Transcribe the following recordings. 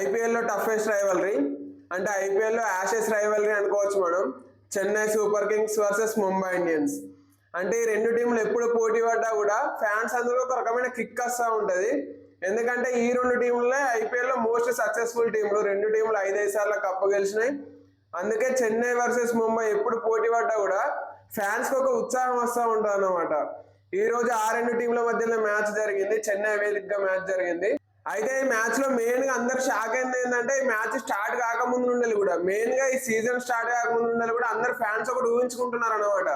ఐపీఎల్లో toughest rivalry అంటే ఐపీఎల్లో యాషెస్ రైవలరీ అనుకోవచ్చు మనం. Chennai super kings versus Mumbai Indians అంటే ఈ రెండు టీంలు ఎప్పుడు పోటీ పడ్డా కూడా ఫ్యాన్స్ అందరూ ఒక రకమైన కిక్ వస్తూ ఉంటుంది. ఎందుకంటే ఈ రెండు టీంలే ఐపీఎల్లో మోస్ట్ సక్సెస్ఫుల్ టీంలు రెండు టీంలు ఐదైదు సార్లు కప్పు గెలిచినాయి. అందుకే చెన్నై వర్సెస్ ముంబై ఎప్పుడు పోటీ పడ్డా కూడా ఫ్యాన్స్కి ఒక ఉత్సాహం వస్తూ ఉంటుంది అన్నమాట ఈ రోజు ఆ రెండు టీంల మధ్యలో మ్యాచ్ జరిగింది. చెన్నై వేదికగా మ్యాచ్ జరిగింది. అయితే ఈ మ్యాచ్లో మెయిన్గా అందరు షాక్ అయింది ఏంటంటే ఈ మ్యాచ్ స్టార్ట్ కాకముందు నుండి కూడా. మెయిన్గా ఈ సీజన్ స్టార్ట్ కాకముందు నుండి కూడా అందరు ఫ్యాన్స్ ఒకటి ఊహించుకుంటున్నారు అనమాట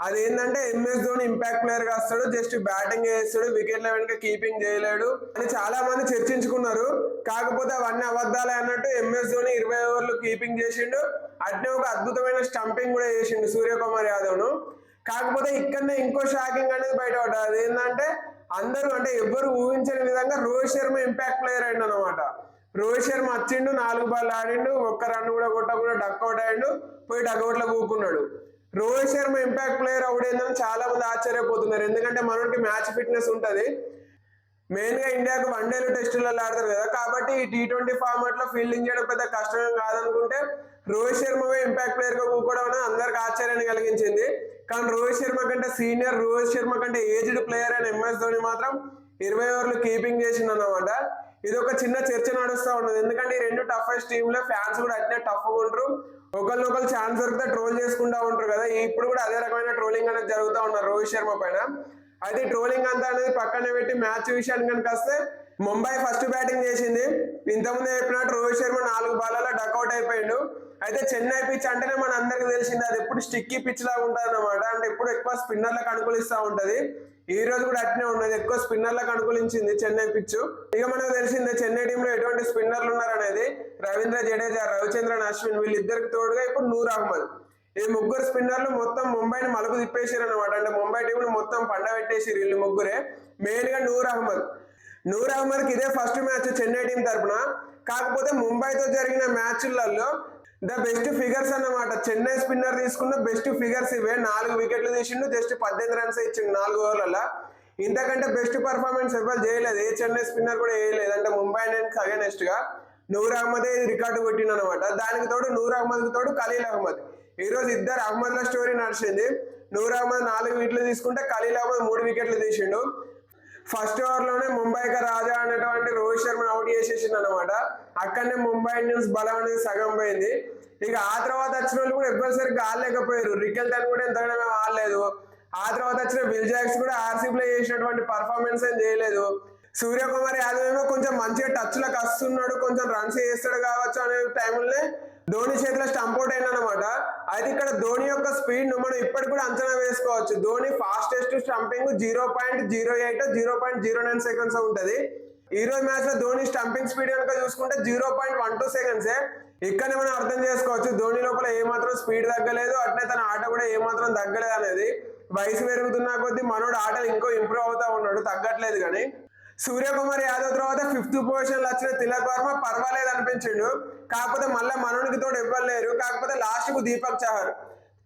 అదేంటంటే ఎంఎస్ ధోని ఇంపాక్ట్ ప్లేయర్గా వస్తాడు జస్ట్ బ్యాటింగ్ చేస్తాడు వికెట్ల వెనక కీపింగ్ చేయలేడు అని చాలా మంది చర్చించుకున్నారు. కాకపోతే అవన్నీ అబద్ధాలే అన్నట్టు ఎంఎస్ ధోని ఇరవై ఓవర్లు కీపింగ్ చేసిండు. అట్నే ఒక అద్భుతమైన స్టంపింగ్ కూడా చేసిండు సూర్యకుమార్ యాదవ్ను కాకపోతే ఇక్కడనే ఇంకో షాకింగ్ అనేది బయటపడ్డారు అదేంటంటే అందరూ అంటే ఎవ్వరు ఊహించని విధంగా రోహిత్ శర్మ ఇంపాక్ట్ ప్లేయర్ అయిండు అనమాట రోహిత్ శర్మ వచ్చిండు నాలుగు బాల్ ఆడిండు ఒక్క రన్ కూడా కొట్టకుండా డక్అవుట్ అయ్యిండు పోయి డక్అవుట్లో కూకున్నాడు రోహిత్ శర్మ ఇంపాక్ట్ ప్లేయర్ అవుడేందని చాలా మంది ఆశ్చర్యపోతున్నారు. ఎందుకంటే మనకి మ్యాచ్ ఫిట్నెస్ ఉంటుంది. మెయిన్గా ఇండియాకు వన్ డేలు టెస్టులలో ఆడతారు కదా. కాబట్టి ఈ టీ ట్వంటీ ఫార్మాట్లో ఫీల్డింగ్ చేయడం పెద్ద కష్టం కాదనుకుంటే రోహిత్ శర్మవే ఇంపాక్ట్ ప్లేయర్గా కూకోవడం అందరికి ఆశ్చర్యాన్ని కలిగించింది. కానీ రోహిత్ శర్మ కంటే సీనియర్ రోహిత్ శర్మ కంటే ఏజ్డ్ ప్లేయర్ అయిన ఎంఎస్ ధోని మాత్రం ఇరవై ఓవర్లు కీపింగ్ చేసింది అన్నమాట ఇది ఒక చిన్న చర్చ నడుస్తూ ఉన్నది. ఎందుకంటే ఈ రెండు టఫెస్ట్ టీంలో ఫ్యాన్స్ కూడా అట్నే టఫ్ ఉంటారు ఒకరినొకరు ఛాన్స్ దొరికితే ట్రోల్ చేసుకుంటా ఉంటారు కదా. ఇప్పుడు కూడా అదే రకమైన ట్రోలింగ్ అనేది జరుగుతూ ఉన్నారు రోహిత్ శర్మ పైన. అయితే ట్రోలింగ్ అంతా అనేది పక్కన పెట్టి మ్యాచ్ విషయానికి కనుక వస్తే ముంబై ఫస్ట్ బ్యాటింగ్ చేసింది. ఇంతకుముందు చెప్పినట్టు రోహిత్ శర్మ నాలుగు బాలలో డక్అవుట్ అయిపోయిండు. అయితే చెన్నై పిచ్ అంటేనే మన అందరికి తెలిసింది అది ఎప్పుడు స్టిక్కీ పిచ్ లాగా ఉంటుంది అనమాట అంటే ఎప్పుడు ఎక్కువ స్పిన్నర్లకు అనుకూలిస్తూ ఉంటది. ఈ రోజు కూడా అట్నే ఉన్నది ఎక్కువ స్పిన్నర్లకు అనుకూలించింది చెన్నై పిచ్ ఇక మనకు తెలిసింది చెన్నై టీంలో ఎటువంటి స్పిన్నర్లు ఉన్నారనేది రవీంద్ర జడేజా రవిచంద్రన్ అశ్విన్ వీళ్ళిద్దరికి తోడుగా ఇప్పుడు నూర్ అహ్మద్. ఈ ముగ్గురు స్పిన్నర్లు మొత్తం ముంబైని మలుపు తిప్పేసారు అనమాట అంటే ముంబై టీంను మొత్తం పండబెట్టేసి వీళ్ళు ముగ్గురే. మెయిన్గా నూర్ అహ్మద్. నూర్ అహ్మద్కి ఇదే ఫస్ట్ మ్యాచ్ చెన్నై టీం తరఫున కాకపోతే ముంబైతో జరిగిన మ్యాచ్లలో ద బెస్ట్ ఫిగర్స్ అన్నమాట. చెన్నై స్పిన్నర్ తీసుకున్న బెస్ట్ ఫిగర్స్ ఇవే. నాలుగు వికెట్లు తీసిండు జస్ట్ పద్దెనిమిది రన్స్ ఇచ్చిండు నాలుగు ఓవర్లలో ఇంతకంటే బెస్ట్ పర్ఫార్మెన్స్ ఎవరు చేయలేదు. ఏ చెన్నై స్పిన్నర్ కూడా వేయలేదు. అంటే ముంబై ఇండియన్స్ అగేనెస్ట్గా నూర్ అహ్మదే రికార్డు కొట్టిండు అనమాట దానికి తోడు నూర్ అహ్మద్ తోడు ఖలీల్ అహ్మద్. ఈరోజు ఇద్దరు అహ్మద్ల స్టోరీ నడిచింది. నూర్ అహ్మద్ నాలుగు వికెట్లు తీసుకుంటే ఖలీల్ అహ్మద్ మూడు వికెట్లు తీసిండు. ఫస్ట్ ఓవర్లోనే ముంబైకి రాజా అనేటువంటి రోహిత్ శర్మ అవుట్ చేసేసింది అనమాట అక్కడనే ముంబై ఇండియన్స్ బలం అనేది సగం పోయింది. ఇక ఆ తర్వాత వచ్చిన వాళ్ళు కూడా ఎవ్వరిసరికి ఆడలేకపోయారు. రికెల్ తను కూడా ఎంతగానో మేము ఆడలేదు. ఆ తర్వాత వచ్చిన విల్జాక్స్ కూడా ఆర్సీబీలో చేసినటువంటి పర్ఫార్మెన్స్ ఏం చేయలేదు. సూర్యకుమార్ యాదవ్ ఏమో కొంచెం మంచిగా టచ్లకు వస్తున్నాడు. కొంచెం రన్స్ చేస్తాడు కావచ్చు అనే టైంలోనే ధోని చేతిలో స్టంప్ అవుట్ అయింది అనమాట అయితే ఇక్కడ ధోని యొక్క స్పీడ్ను మనం ఇప్పటికి కూడా అంచనా వేసుకోవచ్చు. Dhoni fastest stumping zero point zero eight zero point zero nine seconds ఉంటుంది. ఈ రోజు మ్యాచ్లో ధోని స్టంపింగ్ స్పీడ్ కనుక చూసుకుంటే zero point one two seconds ఇక్కడనే మనం అర్థం చేసుకోవచ్చు. ధోని లోపల ఏమాత్రం స్పీడ్ తగ్గలేదు. అట్లే తన ఆట కూడా ఏమాత్రం తగ్గలేదు అనేది. వయసు పెరుగుతున్న కొద్దీ మనోడు ఆటలు ఇంకో ఇంప్రూవ్ అవుతా ఉన్నాడు. తగ్గట్లేదు కానీ. సూర్యకుమార్ యాదవ్ తర్వాత ఫిఫ్త్ పొజిషన్లో వచ్చిన తిలక్ వర్మ పర్వాలేదు అనిపించిండు. కాకపోతే మళ్ళీ మనోనికి తోడు ఇవ్వలేరు. కాకపోతే లాస్ట్కు దీపక్ చహర్.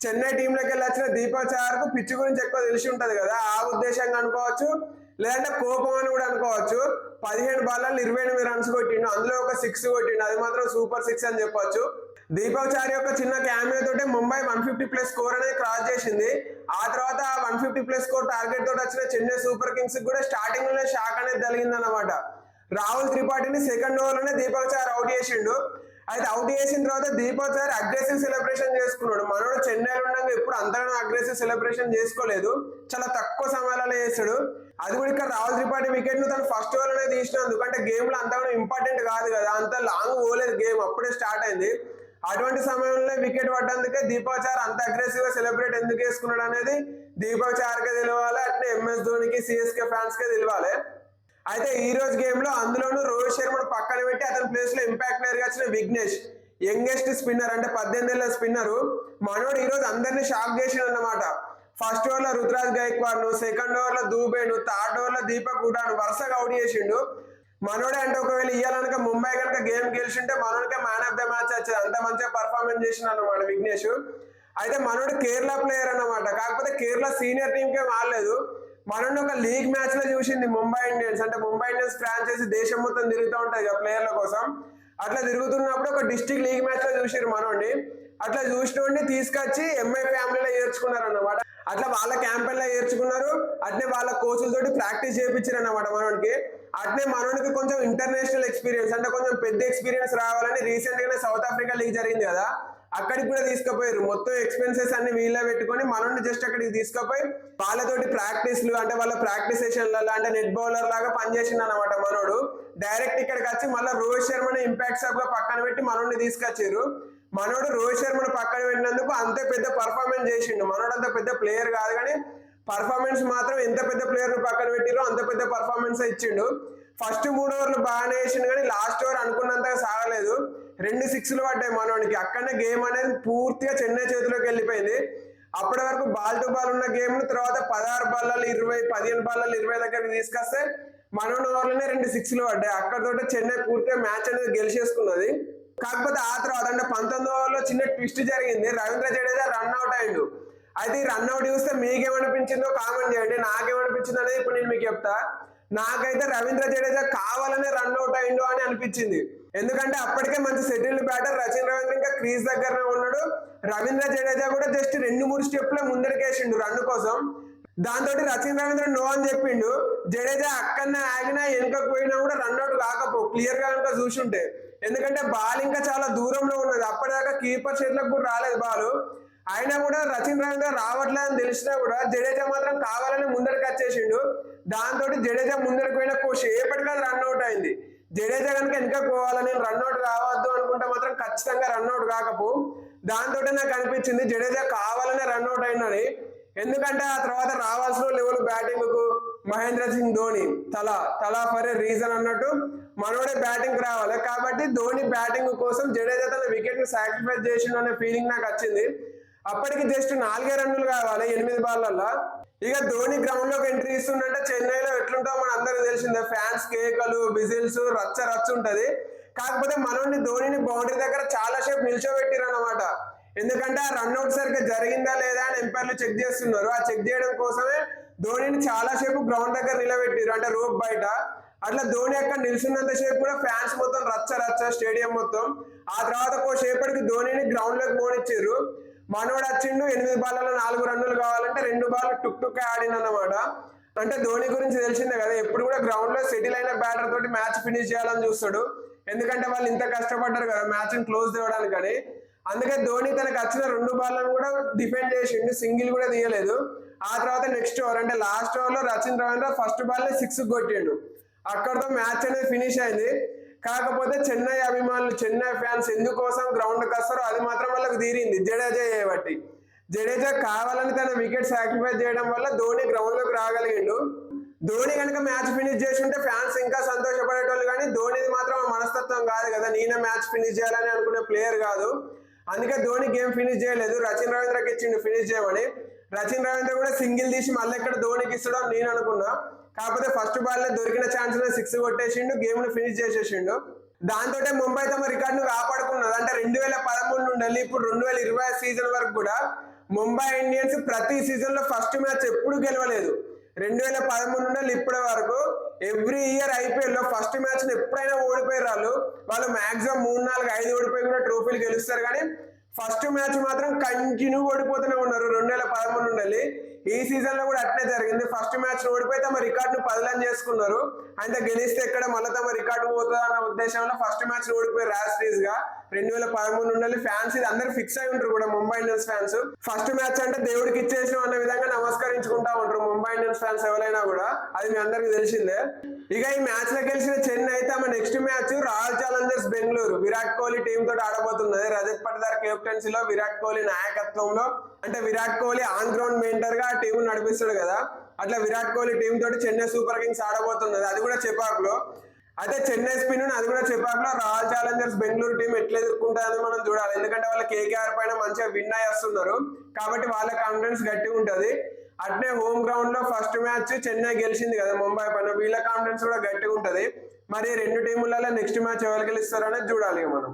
చెన్నై టీంలోకి వెళ్ళి వచ్చిన దీపక్ చహర్కు గురించి ఎక్కువ తెలిసి ఉంటది కదా. ఆ ఉద్దేశంగా అనుకోవచ్చు. లేదంటే కోపం అని కూడా అనుకోవచ్చు. పదిహేను బాల్లో ఇరవై ఎనిమిది రన్స్ కొట్టిండు. అందులో ఒక సిక్స్ కొట్టిండు. అది మాత్రం సూపర్ సిక్స్ అని చెప్పొచ్చు. దీపక్ చారి యొక్క చిన్న క్యామియో తోటి Mumbai one fifty plus score అనేది క్రాస్ చేసింది. ఆ తర్వాత one fifty plus score target తోటి వచ్చిన చెన్నై సూపర్ కింగ్స్ కూడా స్టార్టింగ్లోనే షాక్ అనేది జరిగింది అనమాట రాహుల్ త్రిపాఠిని సెకండ్ ఓవర్లోనే దీపక్ అవుట్ చేసిండు. అయితే అవుట్ చేసిన తర్వాత దీపక్ చార్ అగ్రెసివ్ సెలబ్రేషన్ చేసుకున్నాడు. మనోడు చెన్నైలో ఉండగా ఎప్పుడు అంతగానో అగ్రెసివ్ సెలబ్రేషన్ చేసుకోలేదు. చాలా తక్కువ సమయాలలో చేస్తాడు. అది కూడా ఇక్కడ రాహుల్ త్రిపాఠి వికెట్ను తను ఫస్ట్ ఓవర్ అనేది తీసినందుకు. అంటే గేమ్లో అంతగానో ఇంపార్టెంట్ కాదు కదా. అంత లాంగ్ పోలేదు గేమ్ అప్పుడే స్టార్ట్ అయింది. అటువంటి సమయంలో వికెట్ పడ్డందుకే దీపక్ అంత అగ్రెసివ్గా సెలబ్రేట్ ఎందుకు వేసుకున్నాడు అనేది దీపక్ చార్ కే తెలియాలి అట్నే ఎంఎస్ ధోనికి సిఎస్కే ఫ్యాన్స్ కే తెలియాలి అయితే ఈ రోజు గేమ్లో అందులోనూ రోహిత్ శర్మను పక్కన పెట్టి అతని ప్లేస్లో ఇంపాక్ట్ ప్లేయర్గా వచ్చిన విఘ్నేష్. యంగెస్ట్ స్పిన్నర్ అంటే పద్దెనిమిది ఏళ్ళ స్పిన్నర్ మనోడు ఈ రోజు అందరినీ షాక్ చేసిండు అన్నమాట ఫస్ట్ ఓవర్లో రుతురాజ్ గైక్వాడ్ను సెకండ్ ఓవర్లో దూబేను థర్డ్ ఓవర్లో దీపక్ హుడాను వరుసగా అవుట్ చేసిండు. మనోడే అంటే ఒకవేళ ఇయ్యాలనుక ముంబై కనుక గేమ్ గెలిచింటే మనోడికే మ్యాన్ ఆఫ్ ద మ్యాచ్ వచ్చేది. అంత మంచిగా పర్ఫార్మెన్స్ చేసిన అనమాట విఘ్నేష్. అయితే మనోడు కేరళ ప్లేయర్ అన్నమాట. కాకపోతే కేరళ సీనియర్ టీం కే ఆడలేదు మనల్ని ఒక లీగ్ మ్యాచ్లో చూసింది ముంబై ఇండియన్స్. అంటే ముంబై ఇండియన్స్ ఫ్రాంచైజీ దేశం మొత్తం తిరుగుతూ ఉంటాయి ఆ ప్లేయర్ల కోసం. అట్లా తిరుగుతున్నప్పుడు ఒక డిస్ట్రిక్ట్ లీగ్ మ్యాచ్లో చూసిరు మనోడిని. అట్లా చూసినోడిని తీసుకొచ్చి ఎంఐ ఫ్యామిలీలో చేర్చుకున్నారు అన్నమాట అట్లా వాళ్ళ క్యాంపెయిన్ చేర్చుకున్నారు అట్నే వాళ్ళ కోచ్లతోటి ప్రాక్టీస్ చేయించారు అన్నమాట మనోడికి అట్నే మనోడికి కొంచెం ఇంటర్నేషనల్ ఎక్స్పీరియన్స్ అంటే కొంచెం పెద్ద ఎక్స్పీరియన్స్ రావాలని రీసెంట్ గానే సౌత్ ఆఫ్రికా లీగ్ జరిగింది కదా. అక్కడికి కూడా తీసుకుపోయారు మొత్తం ఎక్స్పెన్సెస్ అన్ని వీళ్ళ పెట్టుకొని మనల్ని జస్ట్ అక్కడికి తీసుకుపోయి వాళ్ళతోటి ప్రాక్టీస్లు అంటే వాళ్ళ ప్రాక్టీస్ సెషన్లలో అంటే నెట్ బౌలర్ లాగా పనిచేసింది అనమాట మనోడు. డైరెక్ట్ ఇక్కడికి వచ్చి మళ్ళీ రోహిత్ శర్మని ఇంపాక్ట్ సబ్గా పక్కన పెట్టి మనోడిని తీసుకొచ్చారు మనోడు రోహిత్ శర్మను పక్కన పెట్టినందుకు అంత పెద్ద పర్ఫార్మెన్స్ చేసిండు. మనోడు అంత పెద్ద ప్లేయర్ కాదు కానీ పర్ఫార్మెన్స్ మాత్రం ఎంత పెద్ద ప్లేయర్ పక్కన పెట్టిరో అంత పెద్ద పర్ఫార్మెన్స్ ఇచ్చిండు. ఫస్ట్ మూడు ఓవర్లు బాగానే వేసిండు కానీ లాస్ట్ ఓవర్ అనుకున్నంతగా సాగలేదు. రెండు సిక్స్లు పడ్డాయి మనోడికి అక్కడనే గేమ్ అనేది పూర్తిగా చెన్నై చేతిలోకి వెళ్ళిపోయింది. అప్పటి వరకు బాల్ టు బాల్ ఉన్న గేమ్ తర్వాత పదహారు బాల్లలో ఇరవై పదిహేను బాల్లలో ఇరవై దగ్గరికి తీసుకొస్తే మనోడు ఓవర్లోనే రెండు సిక్స్లు పడ్డాయి. అక్కడతోటే చెన్నై పూర్తిగా మ్యాచ్ అనేది గెలిచేసుకున్నది. కాకపోతే ఆ తర్వాత అంటే పంతొమ్మిది ఓవర్లో చిన్న ట్విస్ట్ జరిగింది. రవీంద్ర జడేజా రన్ అవుట్ అయ్యిండు. అయితే ఈ రన్ అవుట్ చూస్తే మీకేమనిపించిందో కామెంట్ చేయండి. నాకేమనిపించింది అనేది ఇప్పుడు నేను మీకు చెప్తా. నాకైతే రవీంద్ర జడేజా కావాలనే రన్ అవుట్ అయిండు అని అనిపించింది. ఎందుకంటే అప్పటికే మంచి సెటిల్డ్ బ్యాటర్ రచిన్ రవీంద్ర ఇంకా క్రీజ్ దగ్గరనే ఉన్నాడు. రవీంద్ర జడేజా కూడా జస్ట్ రెండు మూడు స్టెప్లే ముందరికేసిండు రన్ కోసం. దాంతో రచిన్ రవీంద్ర నో అని చెప్పిండు. జడేజా అక్కడనే ఆగినా వెనుకకు పోయినా కూడా రన్ అవుట్ కాకపో క్లియర్గా కనుక చూసుంటే. ఎందుకంటే బాల్ ఇంకా చాలా దూరంలో ఉన్నది. అప్పటిదాకా కీపర్ చేతులకు కూడా రాలేదు బాల్. అయినా కూడా రచిన్ రవీంద్ర రావట్లేదని తెలిసినా కూడా జడేజా మాత్రం కావాలని ముందరికి వచ్చేసిండు. దాంతో జడేజా ముందరికి పోయిన కోష్ ఎప్పటికైనా రన్ అవుట్ అయింది. జడేజా కనుక వెనక పోవాలని రన్ అవుట్ కావద్దు అనుకుంటే మాత్రం ఖచ్చితంగా రన్ అవుట్ కాకపో. దాంతో నాకు అనిపించింది జడేజా కావాలనే రన్ అవుట్ అయిందని. ఎందుకంటే ఆ తర్వాత రావాల్సిన లెవెల్ బ్యాటింగ్కు మహేంద్ర సింగ్ ధోని. తలా తలా ఫర్ ఏ రీజన్ అన్నట్టు మనోడే బ్యాటింగ్ రావాలి. కాబట్టి ధోని బ్యాటింగ్ కోసం జడేజా తన వికెట్ను సాక్రిఫైస్ చేసిండు అనే ఫీలింగ్ నాకు వచ్చింది. అప్పటికి జస్ట్ నాలుగే రన్నులు కావాలి ఎనిమిది బాళ్ళల్లో. ఇక ధోని గ్రౌండ్లోకి ఎంట్రీ ఇస్తుందంటే చెన్నైలో ఎట్లుంటో మన అందరికి తెలిసిందే. ఫ్యాన్స్ కేకలు బిజిల్స్ రచ్చ రచ్చ ఉంటది. కాకపోతే మనోడిని ధోనిని బౌండరీ దగ్గర చాలా సేపు నిల్చోబెట్టిరు అనమాట ఎందుకంటే ఆ రన్అట్ సరిగ్గా జరిగిందా లేదా అని ఎంపైర్లు చెక్ చేస్తున్నారు. ఆ చెక్ చేయడం కోసమే ధోనిని చాలా సేపు గ్రౌండ్ దగ్గర నిలబెట్టిరు అంటే రోప్ బయట. అట్లా ధోని అక్కడ నిలిచినంతసేపు సేపు కూడా ఫ్యాన్స్ మొత్తం రచ్చ రచ్చ స్టేడియం మొత్తం. ఆ తర్వాత ఒక సేపటికి ధోనిని గ్రౌండ్లోకి పోనిచ్చారు మనోడు వచ్చిండు ఎనిమిది బాల్లలో నాలుగు రన్నులు కావాలంటే రెండు బాల్ టుక్ టుక్ ఆడిందన్నమాట అంటే ధోని గురించి తెలిసిందే కదా ఎప్పుడు కూడా గ్రౌండ్లో సెటిల్ అయిన బ్యాటర్ తోటి మ్యాచ్ ఫినిష్ చేయాలని చూస్తాడు. ఎందుకంటే వాళ్ళు ఇంత కష్టపడ్డారు కదా మ్యాచ్ క్లోజ్ చేయడానికని అందుకే ధోని తనకు వచ్చిన రెండు బాల్లను కూడా డిఫెండ్ చేసిండు సింగిల్ కూడా తీయలేదు. ఆ తర్వాత నెక్స్ట్ ఓవర్ అంటే లాస్ట్ ఓవర్లో Rachin Ravindra first ball six కొట్టిండు. అక్కడతో మ్యాచ్ అనేది ఫినిష్ అయింది. కాకపోతే చెన్నై అభిమానులు చెన్నై ఫ్యాన్స్ ఎందుకోసం గ్రౌండ్ వస్తారో అది మాత్రం వాళ్ళకి తీరింది. జడేజా చేయబట్టి. జడేజా కావాలని తన వికెట్ సాక్రిఫైస్ చేయడం వల్ల ధోని గ్రౌండ్లోకి రాగలిగిండు. ధోని కనుక మ్యాచ్ ఫినిష్ చేసి ఉంటే ఫ్యాన్స్ ఇంకా సంతోషపడేటోళ్ళు కానీ ధోనిది మాత్రం ఆ మనస్తత్వం కాదు కదా. నేనే మ్యాచ్ ఫినిష్ చేయాలని అనుకునే ప్లేయర్ కాదు. అందుకే ధోని గేమ్ ఫినిష్ చేయలేదు. రచిన్ రవీంద్రకి ఇచ్చిండు ఫినిష్ చేయమని. రచిన్ రవీంద్ర కూడా సింగిల్ తీసి మళ్ళీ ఎక్కడ ధోనికి ఇస్తాడో నేను అనుకున్నా. కాకపోతే ఫస్ట్ బాల్లో దొరికిన ఛాన్స్లో సిక్స్ కొట్టేసిండు గేమ్ను ఫినిష్ చేసేసిండు. దాంతో ముంబై తమ రికార్డును కాపాడుకున్నది అంటే రెండు వేల పదమూడు నుండి ఇప్పుడు రెండు వేల ఇరవై సీజన్ వరకు కూడా ముంబై ఇండియన్స్ ప్రతి సీజన్లో ఫస్ట్ మ్యాచ్ ఎప్పుడు గెలవలేదు. రెండు వేల పదమూడు నుండి ఇప్పటి వరకు ఎవ్రీ ఇయర్ ఐపీఎల్లో ఫస్ట్ మ్యాచ్ ఎప్పుడైనా ఓడిపోయారు వాళ్ళు. వాళ్ళు మాక్సిమం మూడు నాలుగు ఐదు ఓడిపోయి కూడా ట్రోఫీలు గెలుస్తారు. కానీ ఫస్ట్ మ్యాచ్ మాత్రం కంటిన్యూ ఓడిపోతూనే ఉన్నారు. రెండు వేల పదమూడు నుండి. ఈ సీజన్లో కూడా అట్లే జరిగింది. ఫస్ట్ మ్యాచ్ ఓడిపోయి తమ రికార్డును పదిలం చేసుకున్నారు. అంటే గెలిస్తే ఎక్కడ మళ్ళీ తమ రికార్డు పోతుంది అన్న ఉద్దేశంలో ఫస్ట్ మ్యాచ్ ఓడిపోయి ర్యాష్గా రెండు వేల పదమూడు నుండి ఫ్యాన్స్ ఇది అందరు ఫిక్స్ అయి ఉంటారు కూడా Mumbai Indians fans first match అంటే దేవుడికి ఇచ్చేసిన అన్న విధంగా నమస్కరించుకుంటా ఉంటారు ముంబై ఇండియన్స్ ఫ్యాన్స్ ఎవరైనా కూడా. అది మీ అందరికి తెలిసిందే. ఇక ఈ మ్యాచ్లో గెలిచిన చెన్నై తమ next match royal challengers Bengaluru Virat Kohli team తోటి ఆడబోతున్నది. రజత్ పటదార్ కెప్టెన్సీ లో విరాట్ కోహ్లీ నాయకత్వంలో అంటే విరాట్ కోహ్లీ ఆన్ గ్రౌండ్ మెంటర్గా టీం నడిపిస్తాడు కదా. అట్లా విరాట్ కోహ్లీ టీం తోటి చెన్నై సూపర్ కింగ్స్ ఆడబోతున్నది. అది కూడా చెపాకులో అయితే చెన్నై స్పిన్ అది కూడా చెప్పాకులో రాయల్ ఛాలెంజర్స్ బెంగళూరు టీం ఎట్లా ఎదుర్కొంటుందని మనం చూడాలి. ఎందుకంటే వాళ్ళ కేకేఆర్ పైన మంచిగా విన్ అయ్యి వస్తున్నారు. కాబట్టి వాళ్ళ కాన్ఫిడెన్స్ గట్టిగా ఉంటుంది. అట్నే హోమ్ గ్రౌండ్లో ఫస్ట్ మ్యాచ్ చెన్నై గెలిచింది కదా ముంబై పైన. వీళ్ళ కాన్ఫిడెన్స్ కూడా గట్టిగా ఉంటుంది. మరి రెండు టీములలో నెక్స్ట్ మ్యాచ్ ఎవరు గెలుస్తారనేది చూడాలి మనం.